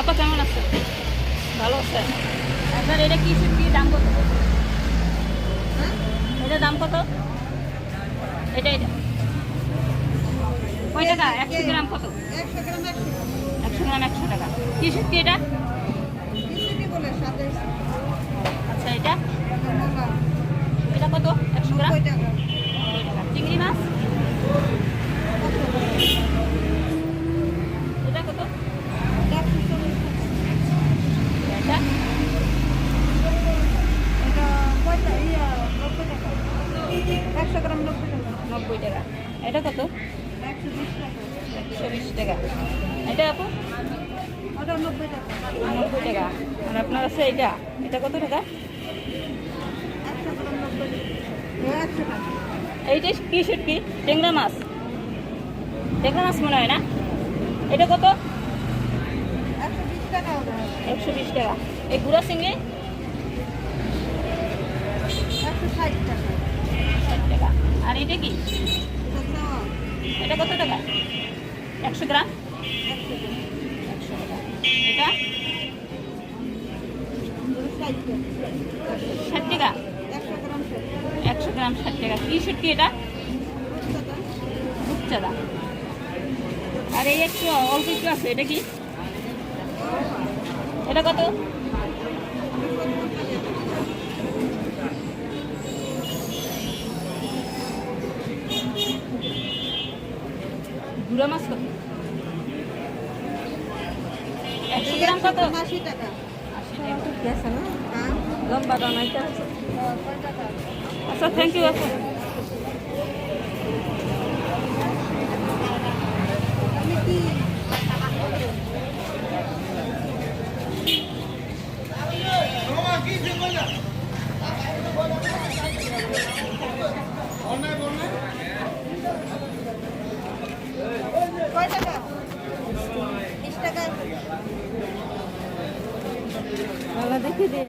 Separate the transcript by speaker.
Speaker 1: আপা কেমন আছে? ভালো আছে? আপনার এটা কি কি দাম কত? এটা দাম কত? এটা এটা। কয় টাকা? একশো গ্রাম কত?
Speaker 2: একশো গ্রাম একশো
Speaker 1: টাকা। কি সত্যি এটা? আচ্ছা এটা? এটা কত? একশো গ্রাম
Speaker 2: নব্বই টাকা
Speaker 1: নব্বই টাকা চিংড়ি মাছ এটা কত
Speaker 2: একশো চল্লিশ
Speaker 1: এটা
Speaker 2: টাকা এটা কয়টা ইয়া নব্বই টাকা একশো গ্রাম নব্বই টাকা।
Speaker 1: এটা কত?
Speaker 2: একশো বিশ টাকা।
Speaker 1: এটা আপু?
Speaker 2: নব্বই টাকা।
Speaker 1: আর আপনার আছে এটা? এটা কত টাকা? এইটা কি টেংরা মাছ। টেংরা মাছ মনে হয় না? এটা কত?
Speaker 2: একশো বিশ টাকা।
Speaker 1: এই গুঁড়া চিংড়ি?
Speaker 2: একশো ষাট টাকা।
Speaker 1: আর এটা কি?
Speaker 2: এটা
Speaker 1: কত টাকা? একশো গ্রাম?
Speaker 2: একশো টাকা ষাট টাকা? একশো গ্রাম ষাট
Speaker 1: টাকা। কি শুটকি এটা? রূপচাঁদা। আর এই একটু অল্প একটু আছে। এটা কি? এটা কত? গুঁড়া মাছ কত? একশো গ্রাম কত?
Speaker 2: আশি টাকা। হ্যাঁ।
Speaker 1: লম্বা
Speaker 2: কয় টাকা।
Speaker 1: আচ্ছা থ্যাংক ইউ আচ্ছা
Speaker 2: আমি কি কয় টাকা বিশ টাকা
Speaker 1: ভালো দেখে দে